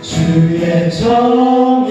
주의 청년들이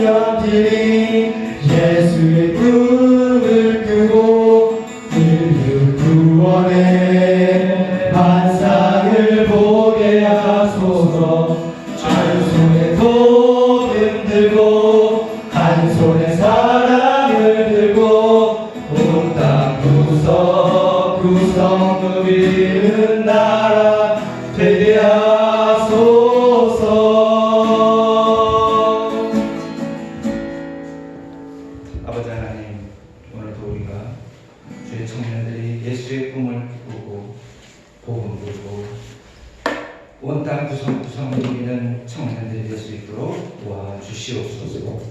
주시옵소서.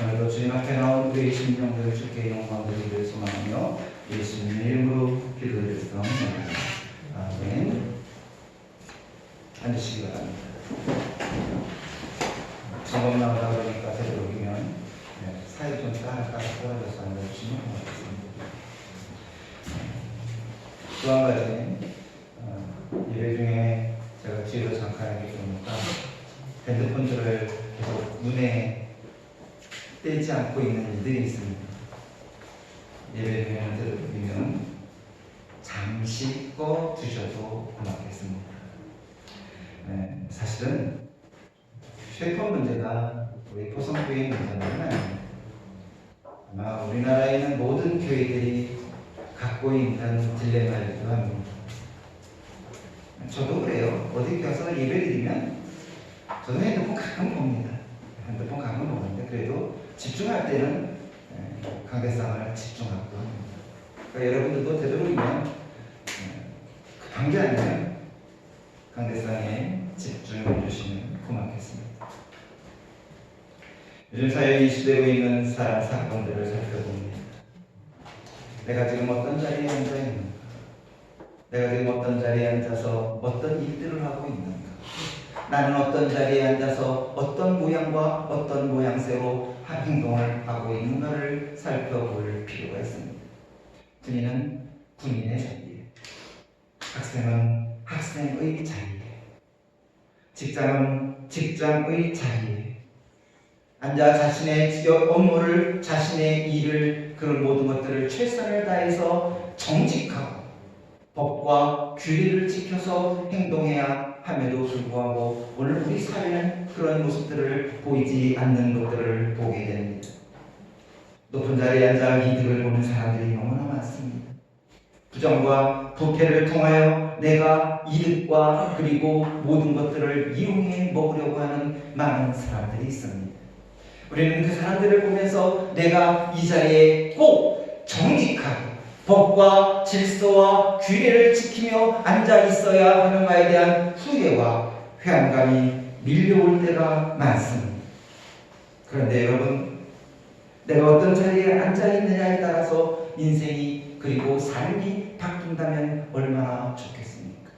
오늘도 주님 앞에 나온 우리의 심령들을 주께 영광 드리기를 소망하며 예수님의 이름으로 기도드렸습니다. 아멘. 앉으시기 바랍니다. 점검 나오다 보니까 되도록이면 네, 사회 좀 따라가서 떨어져서 앉아주시면 고맙겠습니다. 또 한 가지 어, 예배 중에 제가 뒤로 잠깐 하게 되니까 핸드폰들을 계속 눈에 떼지 않고 있는 일들이 있습니다. 예배 중에는 들으면 잠시 꺼 두셔도 고맙겠습니다. 네, 사실은 휴대폰 문제가 우리 포성교회 문제는. 아마 우리나라에 있는 모든 교회들이 갖고 있는 딜레마이기도 합니다. 저도 그래요. 어디 가서 예배 드리면 저도 핸드폰 가끔 봅니다. 핸드폰 가끔 보는데 그래도 집중할 때는 예, 강대상을 집중하고 합니다. 그러니까 여러분들도 되도록이면 예, 급한 게 아니면 강대상에 집중해 주시면 고맙겠습니다. 요즘 사회에 이슈되고 있는 사람 사건들을 살펴봅니다. 내가 지금 어떤 자리에 앉아 있는가? 내가 지금 어떤 자리에 앉아서 어떤 일들을 하고 있는가? 나는 어떤 자리에 앉아서 어떤 모양과 어떤 모양새로 행동을 하고 있는가를 살펴볼 필요가 있습니다. 군인은 군인의 자리에, 학생은 학생의 자리에, 직장은 직장의 자리에, 앉아 자신의 직업 업무를 자신의 일을 그런 모든 것들을 최선을 다해서 정직하고 법과 규례를 지켜서 행동해야 함에도 불구하고 오늘 우리 사회는 그런 모습들을 보이지 않는 것들을 보게 됩니다. 높은 자리에 앉아 이득을 보는 사람들이 너무나 많습니다. 부정과 부패를 통하여 내가 이득과 그리고 모든 것들을 이용해 먹으려고 하는 많은 사람들이 있습니다. 우리는 그 사람들을 보면서 내가 이 자리에 꼭 정직하게 법과 질서와 규례를 지키며 앉아 있어야 하는가에 대한 후회와 회한감이 밀려올 때가 많습니다. 그런데 여러분, 내가 어떤 자리에 앉아 있느냐에 따라서 인생이 그리고 삶이 바뀐다면 얼마나 좋겠습니까?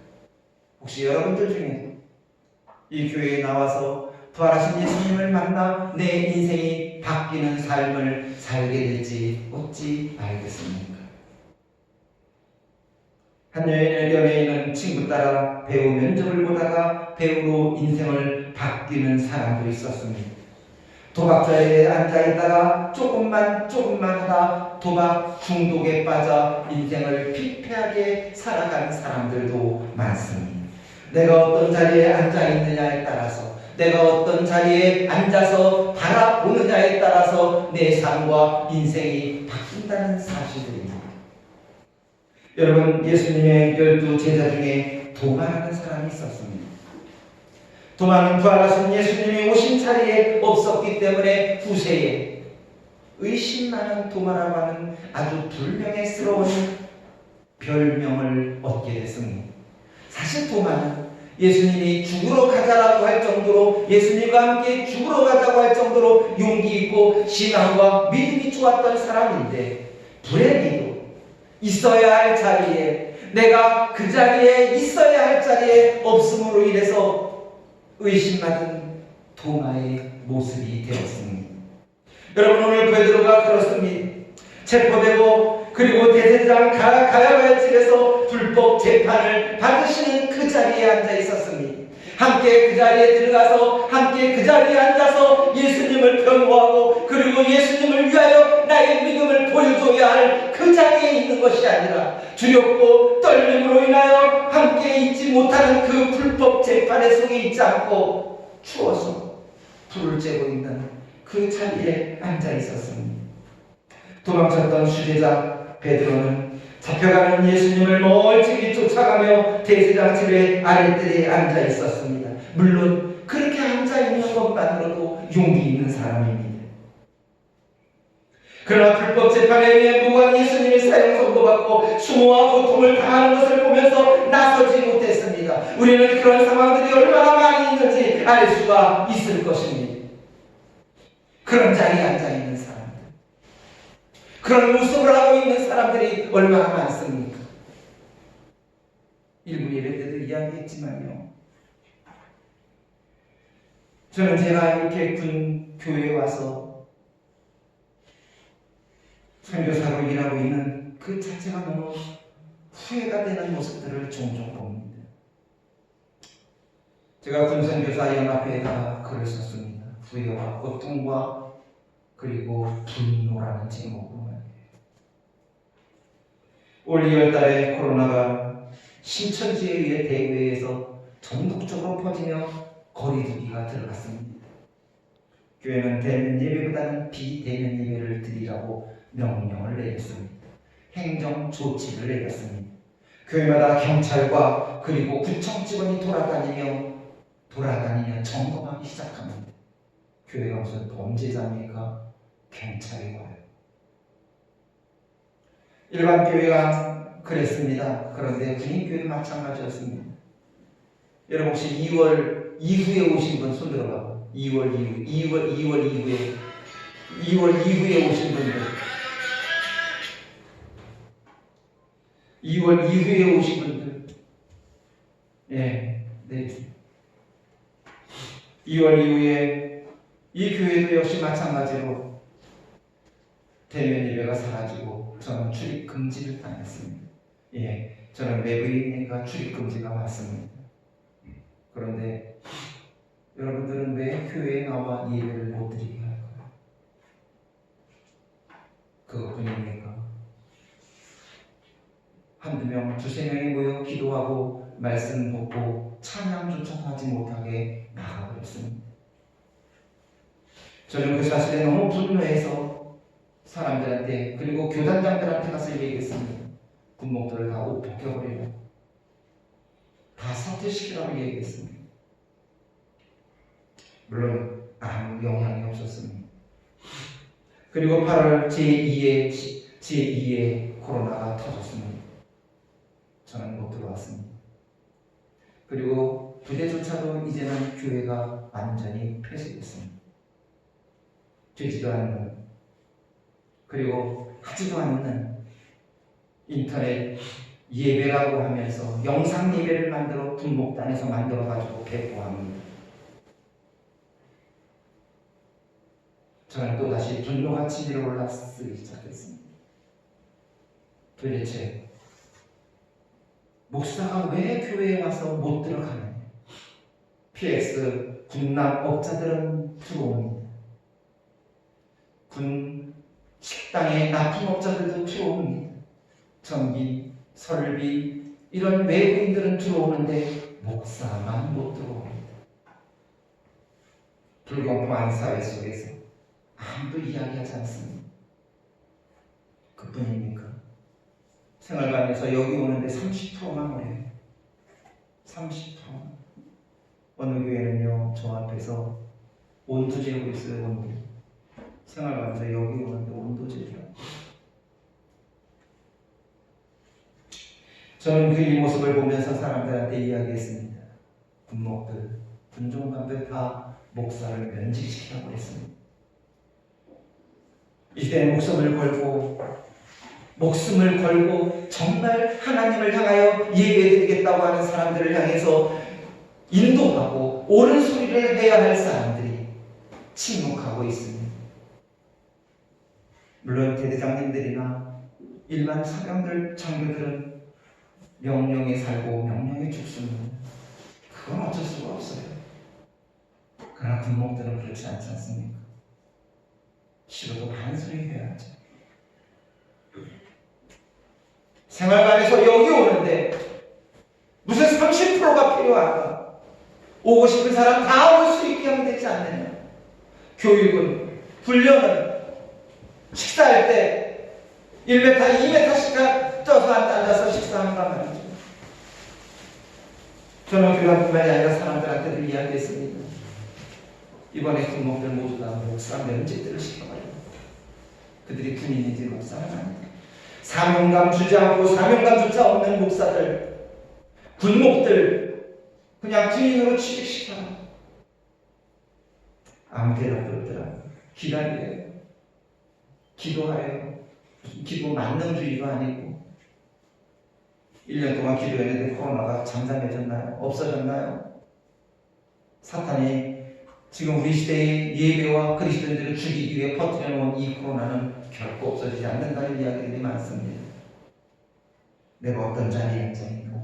혹시 여러분들 중에 이 교회에 나와서 부활하신 예수님을 만나 내 인생이 바뀌는 삶을 살게 될지 어찌 알겠습니까? 한 여인의 연예인은 친구 따라 배우 면접을 보다가 배우로 인생을 바뀌는 사람도 있었습니다. 도박자리에 앉아 있다가 조금만 조금만 하다 도박 중독에 빠져 인생을 피폐하게 살아가는 사람들도 많습니다. 내가 어떤 자리에 앉아 있느냐에 따라서 내가 어떤 자리에 앉아서 바라보느냐에 따라서 내 삶과 인생이 바뀐다는 사실들입니다. 여러분 예수님의 열두 제자 중에 도마라는 사람이 있었습니다. 도마는 부활하신 예수님이 오신 자리에 없었기 때문에 후세에 의심 많은 도마라고 하는 아주 불명예스러운 별명을 얻게 됐습니다. 사실 도마는 예수님이 죽으러 가자라고 할 정도로 예수님과 함께 죽으러 가자고 할 정도로 용기 있고 신앙과 믿음이 좋았던 사람인데 불행히도 있어야 할 자리에 내가 그 자리에 있어야 할 자리에 없음으로 인해서 의심받은 도마의 모습이 되었습니다. 여러분 오늘 베드로가 그렇습니다. 체포되고 그리고 대제사장 가야바의 집에서 불법 재판을 받으시는 그 자리에 앉아 있었습니다. 함께 그 자리에 들어가서 함께 그 자리에 앉아서 예수님을 변호하고 그리고 예수님을 위하여 나의 믿음을 보여줘야 할 그 자리에 있는 것이 아니라 두렵고 떨림으로 인하여 함께 있지 못하는 그 불법 재판의 속에 있지 않고 추워서 불을 쬐고 있는 그 자리에 앉아 있었습니다. 도망쳤던 수제자 베드로는 잡혀가는 예수님을 멀찍이 쫓아가며 대제장 집의 아랫뜰에 앉아 있었습니다. 물론 그렇게 앉아 있는 것만으로도 용기 있는 사람입니다. 그러나 불법 재판에 의해 무고한 예수님이 사형 선고받고 수모와 고통을 당하는 것을 보면서 나서지 못했습니다. 우리는 그런 상황들이 얼마나 많이 있는지 알 수가 있을 것입니다. 그런 자리에 앉아 있는 그런 모습을 하고 있는 사람들이 얼마나 많습니까? 일부 예배 때도 이야기했지만요. 저는 제가 이렇게 군 교회에 와서 선교사로 일하고 있는 그 자체가 너무 후회가 되는 모습들을 종종 봅니다. 제가 군선교사 연합회에다가 글을 썼습니다. 후회와 고통과 그리고 분노라는 제목으로. 올 2월 달에 코로나가 신천지에 의해 대구에서 전국적으로 퍼지며 거리두기가 들어갔습니다. 교회는 대면 예배보다는 비대면 예배를 드리라고 명령을 내렸습니다. 행정 조치를 내렸습니다. 교회마다 경찰과 그리고 구청 직원이 돌아다니며 돌아다니며 점검하기 시작합니다. 교회가 무슨 범죄자입니까? 경찰이 와요. 일반 교회가 그랬습니다. 그런데 군인교회는 마찬가지였습니다. 여러분 혹시 2월 이후에 오신 분 손들어 봐. 2월 이후, 2월 2월 이후에 2월 이후에 오신 분들. 2월 이후에 오신 분들. 예, 네. 2월 이후에 이 교회도 역시 마찬가지로 대면 예배가 사라지고 저는 출입 금지를 당했습니다. 예, 저는 외부인이니까 출입 금지가 맞습니다. 그런데 여러분들은 왜 교회에 나와 예배를 못 드리게 할까요? 그것뿐입니까? 한두 명, 두세 명이 모여 기도하고 말씀 듣고 찬양조차도 하지 못하게 나가버렸습니다. 저는 그 사실에 너무 분노해서 사람들한테 그리고 교단장들한테 가서 얘기했습니다. 군목들을 다 옷 벗겨버리고 다 사퇴시키라고 얘기했습니다. 물론 아무 영향이 없었습니다. 그리고 8월 제2의 제2의 코로나가 터졌습니다. 저는 못 들어왔습니다. 그리고 부대조차도 이제는 교회가 완전히 폐쇄됐습니다. 되지도 않는 그리고 하지도 않는 인터넷 예배라고 하면서 영상 예배를 만들어 분목단에서 만들어 가지고 배포합니다. 저는 또 다시 분노가 치밀어 올라쓰기 시작했습니다. 도대체 목사가 왜 교회에 와서 못 들어가느냐? PX 군남 업자들은 들어옵니다. 군 식당에 납품업자들도 들어옵니다. 전기, 설비 이런 외국인들은 들어오는데 목사만 못 들어옵니다. 불공평한 사회 속에서 아무도 이야기하지 않습니다. 그뿐입니까? 생활관에서 여기 오는데 30%만 오래요. 30%. 어느 교회는요, 저 앞에서 온도 재고 있어요, 온도. 생활관에서 여기 오는데 온도 재더라고요. 저는 그 이 모습을 보면서 사람들한테 이야기했습니다. 군목들, 군종관들 다 목사를 면직시키라고 했습니다. 이때 목숨을 걸고 목숨을 걸고 정말 하나님을 향하여 예배드리겠다고 하는 사람들을 향해서 인도하고 옳은 소리를 해야 할 사람들이 침묵하고 있습니다. 물론 대대장님들이나 일반 사병들, 장교들은 명령에 살고 명령에 죽습니다. 그건 어쩔 수가 없어요. 그러나 군목들은 그렇지 않지 않습니까? 싫어도 반소리 해야죠. 생활관에서 여기 오는데 무슨 30%가 필요한가? 오고 싶은 사람 다 올 수 있게 하면 되지 않느냐? 교육은, 훈련은 식사할 때 1m, 2m씩 떠서 앉아서 식사한단 말이죠. 저는 교단뿐만이 아니라 사람들한테도 이야기했습니다. 이번에 군목들 모두 다 목사 면제들을 시켜버려요. 그들이 군인이지 목사는 아니다. 사명감 주지 않고 사명감 조차 없는 목사들, 군목들 그냥 군인으로 취직시켜라. 아무 대답도 없더라. 기다려요. 기도하여요. 무슨 기도 만능주의도 아니고 1년 동안 기도했는데 코로나가 잠잠해졌나요? 없어졌나요? 사탄이 지금 우리 시대의 예배와 그리스도인들을 죽이기 위해 퍼뜨려 놓은 이 코로나는 결코 없어지지 않는다는 이야기들이 많습니다. 내가 어떤 자리에 앉아있는가?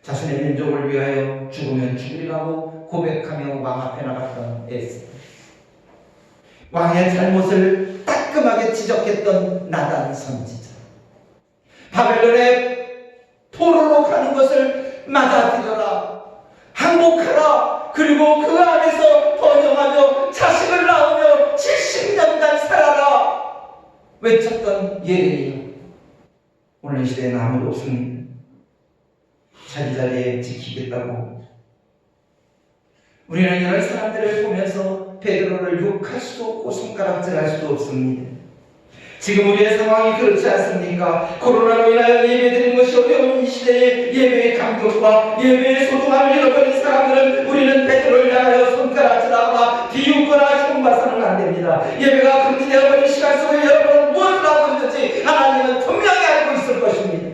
자신의 민족을 위하여 죽으면 죽으리라고 고백하며 왕 앞에 나갔던 에스. 왕의 잘못을 따끔하게 지적했던 나단 선지자. 바벨론의 포로로 가는 것을 맞아들여라. 항복하라. 그리고 그 안에서 번영하며 자식을 낳으며 70년간 살아라. 외쳤던 예레미야. 오늘 시대에는 아무도 없습니다. 자기 자리에 지키겠다고. 우리는 이런 사람들을 보면서 베드로를 욕할 수도 없고 손가락질할 수도 없습니다. 지금 우리의 상황이 그렇지 않습니까? 코로나로 인하여 예배드리는 것이 어려운 이 시대에 예배의 감격과 예배의 소중함을 잃어버린 사람들은 우리는 베드로를 향하여 손가락질하거나 비웃거나 흉봐서는 안 됩니다. 예배가 금지되어버린 시간 속에 여러분은 무엇을 하고 있는지 하나님은 분명히 알고 있을 것입니다.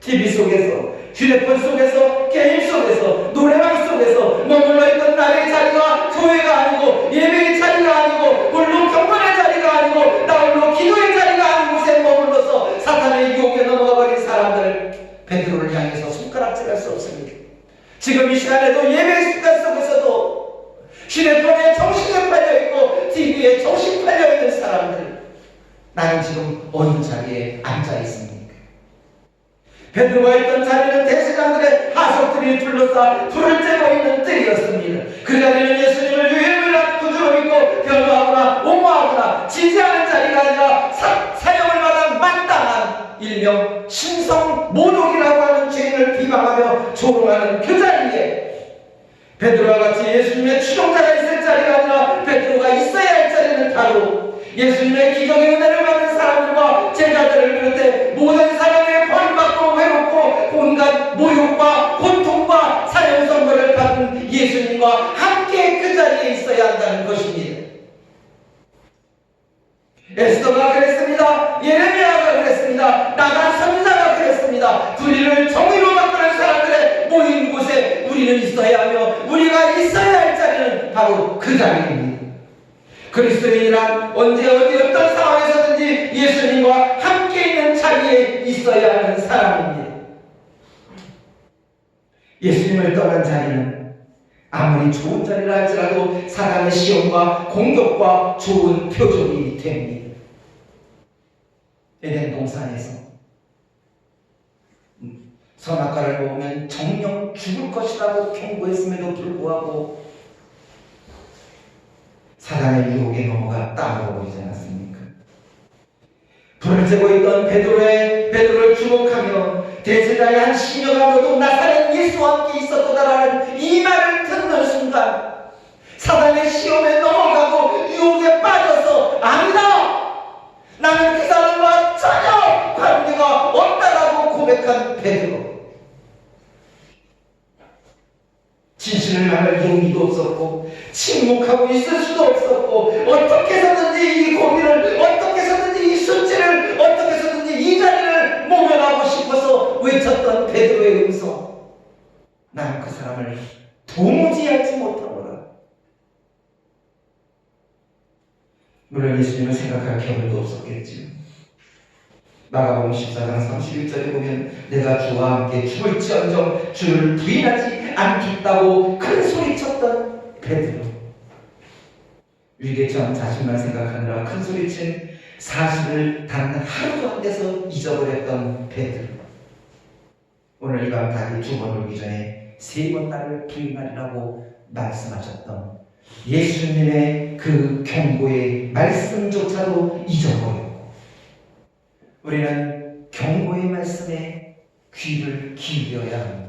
TV 속에서, 휴대폰 속에서, 게임 속에서, 노래방 속에서 머물러 있던 나의 자리가 교회가 아니고 예배의 자리가 아니고 홀로 경건의 자리가 아니고 나 홀로 기도의 자리가 아닌 곳에 머물러서 사탄의 유혹에 넘어가 버린 사람들 베드로를 향해서 손가락질할 수 없습니다. 지금 이 시간에도 예배의 습관 속에서도 휴대폰에 정신이 팔려 있고 TV에 정신 팔려 있는 사람들 나는 지금 어느 자리에 앉아 있습니까? 베드로가 있던 자리는 대제장들의 하석들이 둘러싸 불을 쬐고 있는 뜰이었습니다. 그 자리는 예수님을 유일무이한 구주로 믿고 변호하거나 옹호하거나 지지하는 자리가 아니라 사, 사형을 받아 마땅한 일명 신성 모독이라고 하는 죄인을 비방하며 조롱하는 그 자리에 베드로와 같이 예수님의 추종자가 있을 자리가 아니라 베드로가 있어야 할 자리는 바로 예수님의 기적의 은혜를 받은 사람들과 제자들을 비롯해 모든 외롭 고 온갖 모욕과 고통과 사형 선고를 받은 예수님과 함께 그 자리에 있어야 한다는 것입니다. 에스더가 그랬습니다. 예레미야가 그랬습니다. 나간 선자가 그랬습니다. 불의를 정의로 바꾸는 사람들의 모인 곳에 우리는 있어야 하며 우리가 있어야 할 자리는 바로 그 자리입니다. 그리스도인이란 언제 어디 어떤 상황에서든지 예수님과 함께 있는 자리에 있어야 하는 사람입니다. 예수님을 떠난 자리는 아무리 좋은 자리라 할지라도 사단의 시험과 공격과 좋은 표적이 됩니다. 에덴 동산에서 음, 선악과를 먹으면 정령 죽을 것이라고 경고했음에도 불구하고 사단의 유혹에 넘어가 땅으로 보이지 않았습니까? 불을 쬐고 있던 베드로의 베드로를 주목하며 대제자의 한 시녀가 너도 나사렛 예수와 함께 있었도다라는 이 말을 듣는 순간 사단의 시험에 넘어가고 유혹에 빠져서 아니다! 나는 그 사람과 전혀 관계가 없다라고 고백한 베드로 진실을 말할 용기도 없었고 침묵하고 있을 수도 없었고 어떻게 해서든지 이 고비를 어떻게 해서든지 이 수치를 어떻게 해서든지 이 자리를 모면하고 싶어서 외쳤던 베드로의 음성 나는 그 사람을 도무지 알지 못하노라 물론 예수님을 생각할 겨를도 없었겠지요 마가복음 14장 31절에 보면 내가 주와 함께 죽을지언정 주를 부인하지 안 죽다고 큰 소리쳤던 베드로. 위계 전 자신만 생각하느라 큰 소리친 사실을 단 하루도 안 돼서 잊어버렸던 베드로. 오늘 이밤 닭이 두번 울기 전에 세 번 나를 부인하리라고 말씀하셨던 예수님의 그 경고의 말씀조차도 잊어버렸고 우리는 경고의 말씀에 귀를 기울여야 합니다.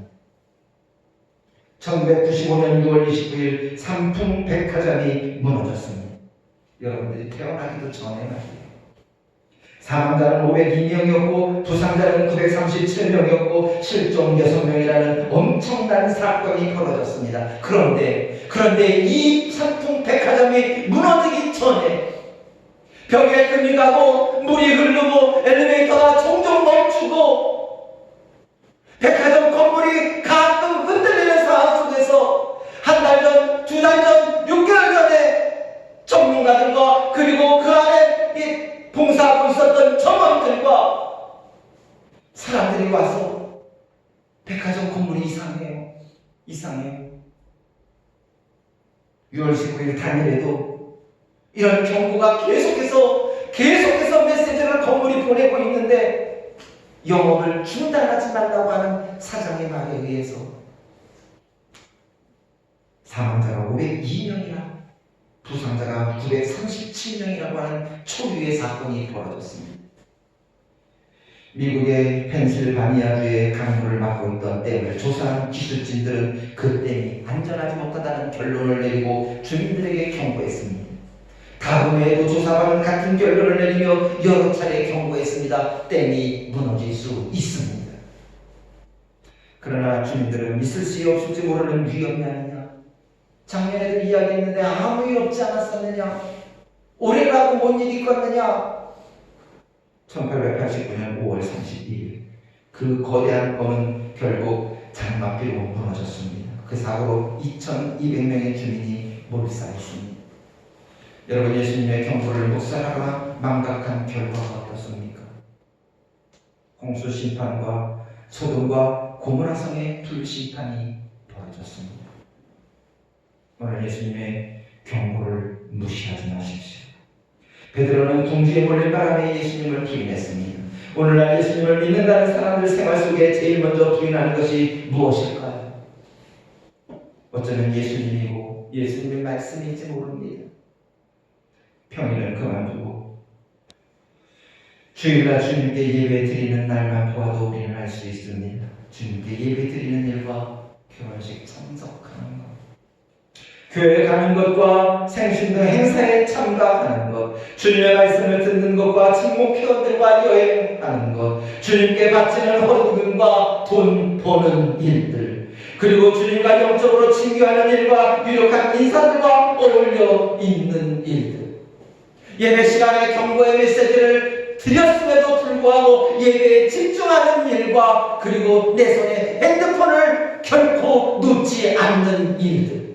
1995년 6월 29일 삼풍백화점이 무너졌습니다. 여러분들이 태어나기도 전에 말이에요. 사망자는 502명이었고 부상자는 937명이었고 실종 6명이라는 엄청난 사건이 벌어졌습니다. 그런데 그런데 이 삼풍백화점이 무너지기 전에 벽에 금이 가고 물이 흐르고 엘리베이터가 종종 멈추고 백화점 있었던 점원들과 사람들이 와서 백화점 건물이 이상해요. 이상해요. 6월 19일 당일에도 이런 경고가 계속해서 계속해서 메시지를 건물이 보내고 있는데 영업을 중단하지 말라고 하는 사장의 말에 의해서 사망자가 502명이나 부상자가 937명이라고 하는 초유의 사건이 벌어졌습니다. 미국의 펜실바니아주의 강물을 막고 있던 댐을 조사한 기술진들은 그 댐이 안전하지 못하다는 결론을 내리고 주민들에게 경고했습니다. 다음에도 조사관은 같은 결론을 내리며 여러 차례 경고했습니다. 댐이 무너질 수 있습니다. 그러나 주민들은 있을 수 없을지 모르는 위험이 아니냐. 작년에도 이야기했는데 아무 일 없지 않았었느냐. 올해라고 뭔 일이 있겠느냐. 1889년 5월 31일 그 거대한 검은 결국 장막비로 무너졌습니다. 그 사고로 2,200명의 주민이 몰살했습니다. 여러분 예수님의 경고를 묵살하거나 망각한 결과가 어떻습니까? 홍수 심판과 소돔과 고모라성의 불심판이 벌어졌습니다. 오늘 예수님의 경고를 무시하지 마십시오. 베드로는 동지에 몰린 바람에 예수님을 부인했습니다. 오늘날 예수님을 믿는다는 사람들 생활 속에 제일 먼저 부인하는 것이 무엇일까요? 어쩌면 예수님이고 예수님의 말씀인지 모릅니다. 평일은 그만두고 주일날 주님께 예배 드리는 날만 보아도 우리는 알 수 있습니다. 주님께 예배 드리는 일과 결혼식 참석하는 것, 교회 가는 것과 생신 등 행사에 참가하는 것, 주님의 말씀을 듣는 것과 친목회원들과 여행하는 것, 주님께 바치는 헌금과 돈 버는 일들, 그리고 주님과 영적으로 친교하는 일과 유력한 인사들과 어울려 있는 일들. 예배 시간에 경고의 메시지를 드렸음에도 불구하고 예배에 집중하는 일과 그리고 내 손에 핸드폰을 결코 놓지 않는 일들.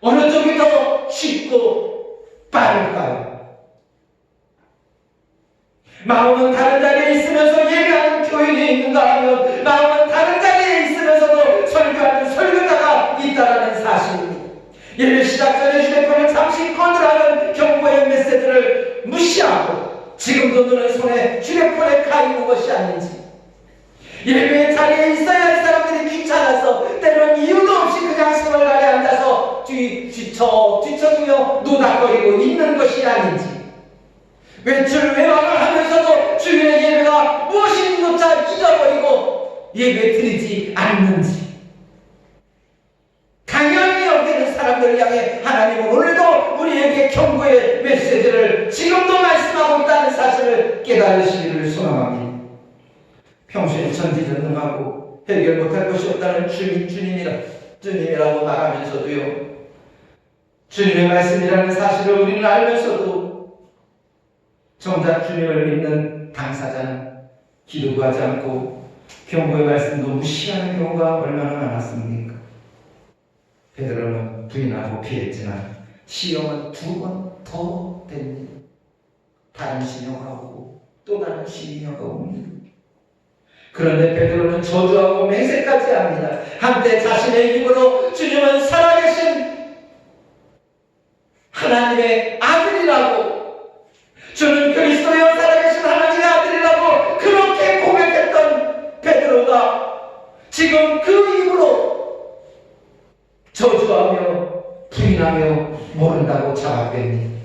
어느 쪽이 더 쉽고 빠를까요? 마음은 다른 자리에 있으면서 예배하는 교인이 있는가 하면 마음은 다른 자리에 있으면서도 설교하는 설교자가 있다는 사실입니다. 예배 시작 전에 휴대폰을 잠시 꺼두라는 경고의 메시지를 무시하고 지금도 너는 손에 휴대폰에 가 있는 것이 아닌지 예배 자리에 있어야 할 사람들이 귀찮아서 때로는 이유도 없이 그냥 생활관에 앉아서 뒤, 뒤쳐, 뒤쳐지며 노닥거리고 있는 것이 아닌지 외출 외박을 하면서도 주의 예배가 무엇인지조차 잊어버리고 예배 드리지 않는지 당연히 여기는 사람들을 향해 하나님은 오늘도 우리에게 경고의 메시지를 지금도 말씀하고 있다는 사실을 깨달으시기를 소망합니다. 평소에 천지전능하고 해결 못할 것이 없다는 주님, 주님이라, 주님이라고 말하면서도요. 주님의 말씀이라는 사실을 우리는 알면서도 정작 주님을 믿는 당사자는 기도하지 않고 경고의 말씀도 무시하는 경우가 얼마나 많았습니까? 베드로는 부인하고 피했지만 시험은 두 번 더 됩니다. 다른 시험하고 또 다른 시험가 옵니다. 그런데 베드로는 저주하고 맹세까지 합니다. 한때 자신의 입으로 주님은 살아계신 하나님의 아들이라고 주는 그리스도여 살아계신 하나님의 아들이라고 그렇게 고백했던 베드로가 지금 그 입으로 저주하며 부인하며 모른다고 자박됩니다.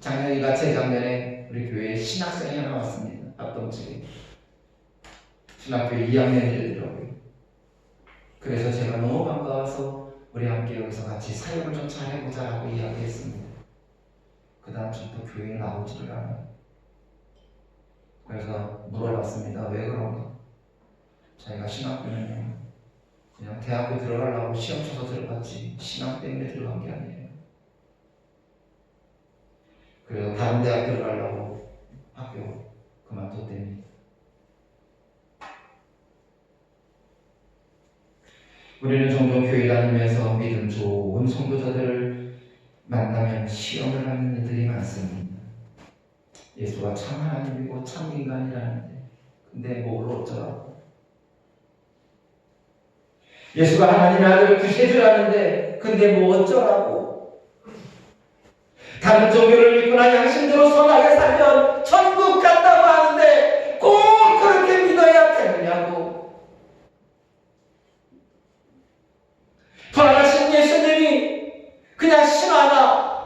작년이가 재작년에 우리 교회에 신학생이 하나 왔습니다. 합동측에. 신학교 2학년이더라고요. 그래서 제가 너무 반가워서 우리 함께 여기서 같이 사역을 좀 잘해보자라고 이야기했습니다. 그 다음 주부터 교회에 나오지를 않아요. 그래서 물어봤습니다. 왜 그런가? 자기가 신학교는요. 그냥 대학교 들어가려고 시험 쳐서 들어갔지 신학 때문에 들어간 게 아니에요. 그래서 다른 대학 들어가려고 학교 그만뒀대니 우리는 종종 교회 다니면서 믿음 좋은 성도자들을 만나면 시험을 하는 이들이 많습니다. 예수가 참 하나님이고 참 인간이라는데 근데 뭘 어쩌라고 예수가 하나님의 아들을 구세주라는데 근데 뭐 어쩌라고 다른 종교를 믿거나 양심대로 선하게 살면 천국 간다고 하는데 꼭 그렇게 믿어야 되느냐고 부활하신 예수님이 그냥 신화나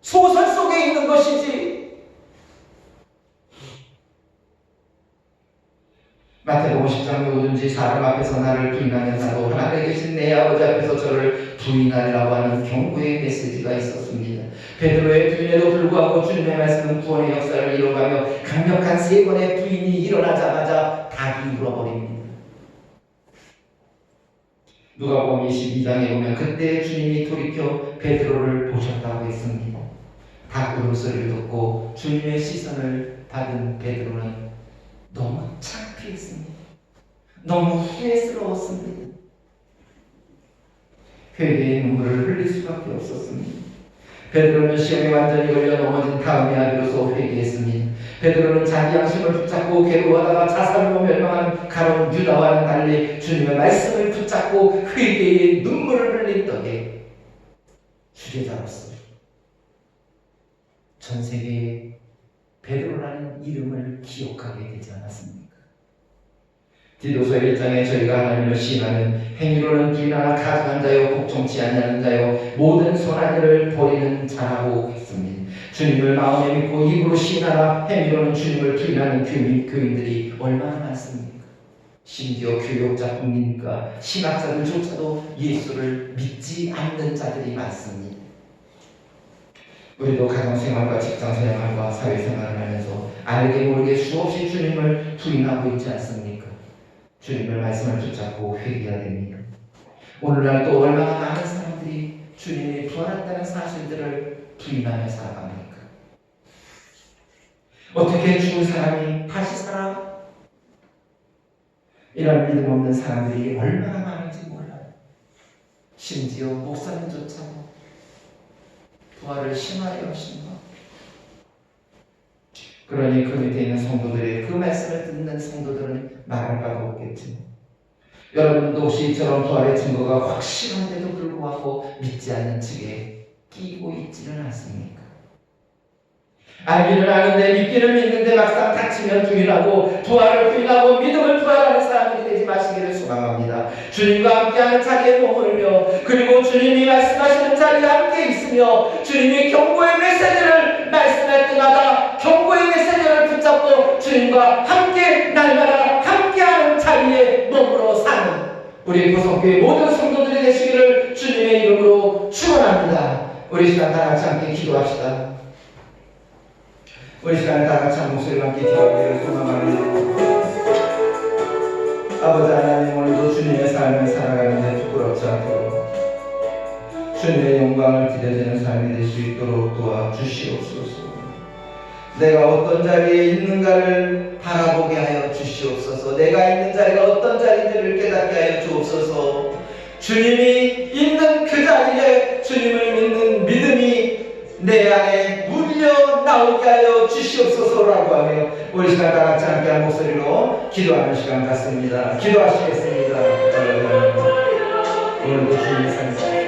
소설 속에 있는 것이지 마태복음 10장 누구든지 사람 앞에서 나를 부인하면 나도 하늘에 계신 내 아버지 앞에서 저를 부인하리라고 하는 경고의 메시지가 있었습니다. 베드로의 부인에도 불구하고 주님의 말씀은 구원의 역사를 이뤄가며 강력한 세 번의 부인이 일어나자마자 닭이 울어버립니다. 누가복음 22장에 보면 그때 주님이 돌이켜 베드로를 보셨다고 했습니다. 닭 울음소리를 듣고 주님의 시선을 받은 베드로는 너무 창피했습니다. 너무 후회스러웠습니다. 회개의 눈물을 흘릴 수밖에 없었습니다. 베드로는 시험에 완전히 걸려 넘어진 다음에야 비로소 회개했습니다. 베드로는 자기 양심을 붙잡고 괴로워하다가 자살로 멸망한 가론 유다와는 달리 주님의 말씀을 붙잡고 회개의 눈물을 흘린 덕에 주제자로서 전 세계에 베드로라는 이름을 기억하게 되지 않았습니까? 디도서 1장에 저희가 하나님을 시인하는 행위로는 부인하나 가증한 자요 복종치 아니하는 자요 모든 선한 일을 버리는 자라고 했습니다. 주님을 마음에 믿고 입으로 시인하나 행위로는 주님을 부인하는 교인, 교인들이 얼마나 많습니까? 심지어 교육자 국민과 신학자들조차도 예수를 믿지 않는 자들이 많습니다. 우리도 가정생활과 직장생활과 사회생활을 하면서 알게 모르게 수없이 주님을 부인하고 있지 않습니까? 주님의 말씀을 붙잡고 회개해야 됩니다. 오늘날 또 얼마나 많은 사람들이 주님이 부활했다는 사실들을 부인하며 살아갑니까? 어떻게 죽은 사람이 다시 살아? 이런 믿음 없는 사람들이 얼마나 많은지 몰라요. 심지어 목사님조차도 부활을 심하게 하신다. 그러니 그 밑에 있는 성도들이 그 말씀을 듣는 성도들은 말할 바가 없겠지. 여러분도 혹시 이처럼 부활의 증거가 확실한데도 불구하고 믿지 않는 측에 끼고 있지는 않습니까? 알기는 아는데 믿기는 믿는데 막상 닥치면 부인하고 부활을 부인하고 믿음을 부활하는 사람들이 되지 마시기를 소망합니다. 주님과 함께하는 자리에 머물며 그리고 주님이 말씀하시는 자리에 함께 있으며 주님이 경고의 메시지를 말씀할 때마다 주님과 함께 날마다 함께하는 자리에 머물러 사는 우리 보석교회 모든 성도들이 되시기를 주님의 이름으로 축원합니다. 우리 시간 다 같이 함께 기도합시다. 우리 시간에 다 같이 한 목소리와 함께 기도하기를 소망합니다. 아버지 하나님 오늘도 주님의 삶을 살아가는데 부끄럽지 않도록 주님의 영광을 기대되는 삶이 될 수 있도록 도와주시옵소서. 내가 어떤 자리에 있는가를 바라보게 하여 주시옵소서. 내가 있는 자리가 어떤 자리인지를 깨닫게 하여 주옵소서. 주님이 있는 그 자리에 주님을 믿는 믿음이 내 안에 물려 나오게 하여 주시옵소서라고 하며 우리 시간 다 같이 함께 한 목소리로 기도하는 시간 같습니다. 기도하시겠습니다. 오늘도 주님의 삶